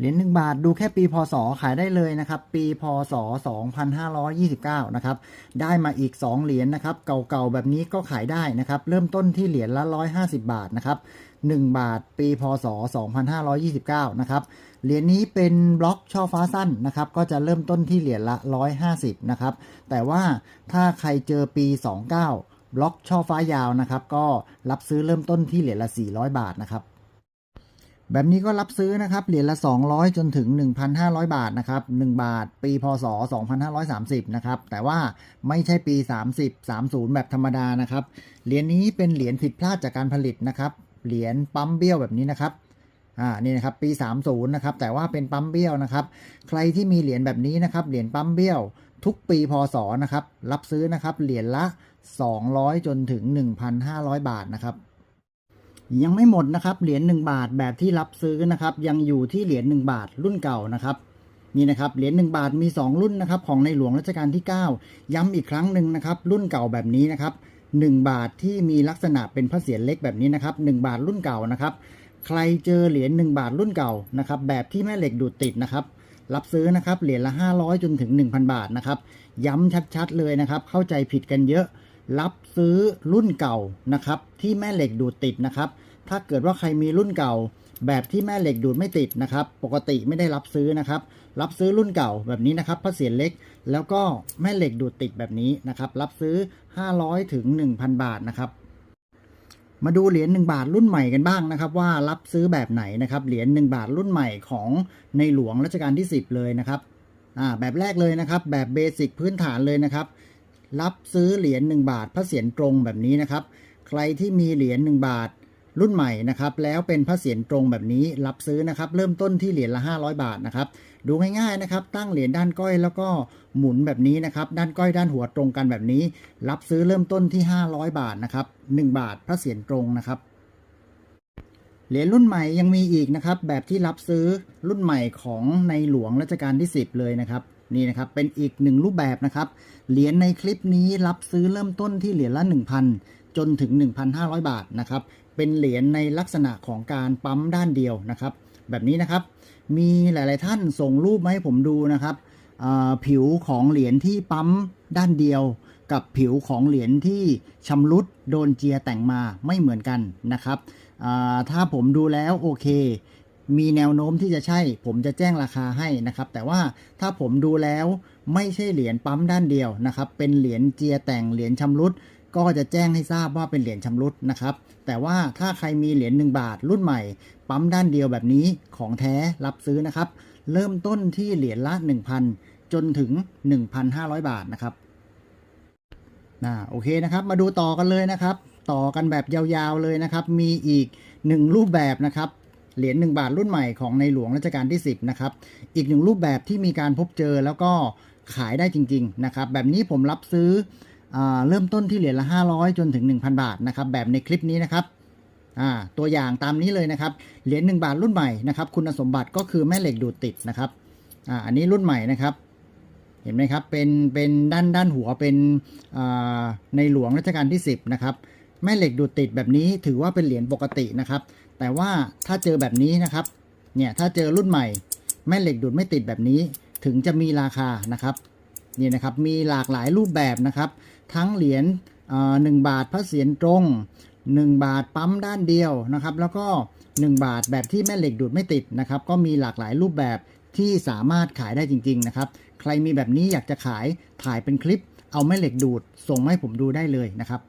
เหรียญ1บาทดูแค่ปีพศขายได้เลยนะครับ ปีพศ 2529 นะครับ ได้มาอีก 2 เหรียญนะครับ เก่าๆแบบนี้ก็ขายได้นะครับ เริ่มต้นที่เหรียญละ 150 บาทนะครับ 1 บาทปีพศ 2529 นะครับ เหรียญนี้เป็นบล็อกช่อฟ้าสั้นนะครับ ก็จะเริ่มต้นที่เหรียญละ 150 นะครับ แต่ว่าถ้าใครเจอปี 29 บล็อกช่อฟ้ายาวนะครับ ก็รับซื้อเริ่มต้นที่เหรียญละ 400 บาทนะครับ แบบนี้ก็รับซื้อนะครับ เหรียญละ 200 จนถึง 1,500 บาทนะครับ 1 บาท ปีพศ 2530 นะครับ แต่ว่าไม่ใช่ปี 30 30 แบบธรรมดานะครับ เหรียญนี้เป็นเหรียญผิดพลาดจากการผลิตนะครับ เหรียญปั๊มเบี้ยวแบบนี้นะครับอ่านี่นะครับปี 30 นะครับ แต่ว่าเป็นปั๊มเบี้ยวนะครับ ใครที่มีเหรียญแบบนี้นะครับ เหรียญปั๊มเบี้ยว ทุกปีพศนะครับ รับซื้อนะครับ เหรียญละ 200 จนถึง 1,500 บาทนะครับ ยังไม่หมดนะครับ เหรียญ1บาทแบบที่รับซื้อนะครับ ยังอยู่ที่เหรียญ1บาทรุ่นเก่านะครับนี่นะครับเหรียญ1บาทมี 2 รุ่นนะครับ ของในหลวงรัชกาลที่ 9 ย้ำอีกครั้งหนึ่งนะครับ รุ่นเก่าแบบนี้นะครับ 1 บาทที่มีลักษณะเป็นพระเศียรเล็กแบบนี้นะครับ 1 บาทรุ่นเก่านะครับ ใครเจอเหรียญ1บาทรุ่นเก่านะครับ แบบที่แม่เหล็กดูดติดนะครับ รับซื้อนะครับเหรียญละ 500 จนถึง 1,000 บาทนะครับ ย้ำชัดๆเลยนะครับ เข้าใจผิดกันเยอะ รับซื้อรุ่นเก่านะครับ ที่แม่เหล็กดูดติดนะครับ ถ้าเกิดว่าใครมีรุ่นเก่า แบบที่แม่เหล็กดูดไม่ติดนะครับ ปกติไม่ได้รับซื้อนะครับ รับซื้อรุ่นเก่าแบบนี้นะครับพระเศียรเล็ก แล้วก็แม่เหล็กดูดติดแบบนี้นะครับ รับซื้อ 500ถึง1,000 บาทนะครับมาดูเหรียญ1บาทรุ่นใหม่กันบ้างนะครับ ว่ารับซื้อแบบไหนนะครับเหรียญ1บาทรุ่นใหม่ของในหลวงรัชกาลที่ 10 เลยนะครับอ่าแบบแรกเลยนะครับแบบเบสิกพื้นฐานเลยนะครับ รับซื้อเหรียญ1บาทพระเศียรตรงแบบนี้นะครับ ใครที่มีเหรียญ1บาท รุ่นใหม่นะครับแล้วเป็นพระเศียรตรงแบบนี้รับซื้อนะครับเริ่มต้นที่เหรียญละ 500 บาทนะครับดูง่ายๆนะครับตั้งเหรียญด้านก้อยแล้วก็หมุนแบบนี้นะครับด้านก้อยด้านหัวตรงกันแบบนี้ รับซื้อเริ่มต้นที่ 500 บาทนะครับ1บาทพระเศียรตรงนะครับเหรียญรุ่นใหม่ยังมีอีกนะครับแบบที่รับซื้อรุ่นใหม่ของในหลวงรัชกาลที่ 10 เลยนะครับนี่นะครับเป็นอีกหนึ่งรูปแบบนะครับเหรียญในคลิปนี้รับซื้อเริ่มต้นที่เหรียญละ 1,000 จนถึง 1,500 บาทนะครับ เป็นเหรียญในลักษณะของการปั๊มด้านเดียวนะครับ แบบนี้นะครับ มีหลาย ๆ ท่านส่งรูปมาให้ผมดูนะครับผิวของเหรียญที่ปั๊มด้านเดียว กับผิวของเหรียญที่ชำรุดโดนเจียแต่งมาไม่เหมือนกันนะครับถ้าผมดูแล้วโอเค มีแนวโน้มที่จะใช่ ผมจะแจ้งราคาให้นะครับ แต่ว่าถ้าผมดูแล้วไม่ใช่เหรียญปั๊มด้านเดียวนะครับ เป็นเหรียญเจียแต่งเหรียญชำรุด ก็จะแจ้งให้ทราบว่าเป็นเหรียญชำรุดนะครับ แต่ว่าถ้าใครมีเหรียญ1บาทรุ่นใหม่ ปั๊มด้านเดียวแบบนี้ของแท้รับซื้อนะครับ เริ่มต้นที่เหรียญละ 1,000 จนถึง 1,500 บาทนะครับนะโอเคนะครับ มาดูต่อกันเลยนะครับ ต่อกันแบบยาวๆเลยนะครับ มีอีก 1 รูปแบบนะครับเหรียญ1บาทรุ่นใหม่ของในหลวงรัชกาลที่ 10นะครับอีกหนึ่งรูปแบบที่มีการพบเจอแล้วก็ขายได้จริง ๆ นะครับ แบบนี้ผมรับซื้อ เริ่มต้นที่เหรียญละ 500 จนถึง 1,000 บาทนะครับแบบในคลิปนี้นะครับตัวอย่างตามนี้เลยนะครับเหรียญ1บาทรุ่นใหม่นะครับคุณสมบัติก็คือแม่เหล็กดูดติดนะครับออันนี้รุ่นใหม่นะครับ เห็นไหมครับเป็นเป็นด้านด้านหัวเป็นในหลวงรัชกาลที่ 10นะครับแม่เหล็กดูดติดแบบนี้ถือว่าเป็นเหรียญปกตินะครับ แต่ว่าถ้าเจอแบบนี้นะครับเนี่ยถ้าเจอรุ่นใหม่ แม่เหล็กดูดไม่ติดแบบนี้ถึงจะมีราคานะครับ นี่นะครับมีหลากหลายรูปแบบนะครับ ทั้งเหรียญหนึ่งบาทพระเศียรตรง 1 บาทปั๊มด้านเดียวนะครับ แล้วก็ 1 บาทแบบที่แม่เหล็กดูดไม่ติดนะครับ ก็มีหลากหลายรูปแบบที่สามารถขายได้จริง ๆ นะครับ ใครมีแบบนี้อยากจะขายถ่ายเป็นคลิป เอาแม่เหล็กดูด ส่งมาให้ผมดูได้เลยนะครับ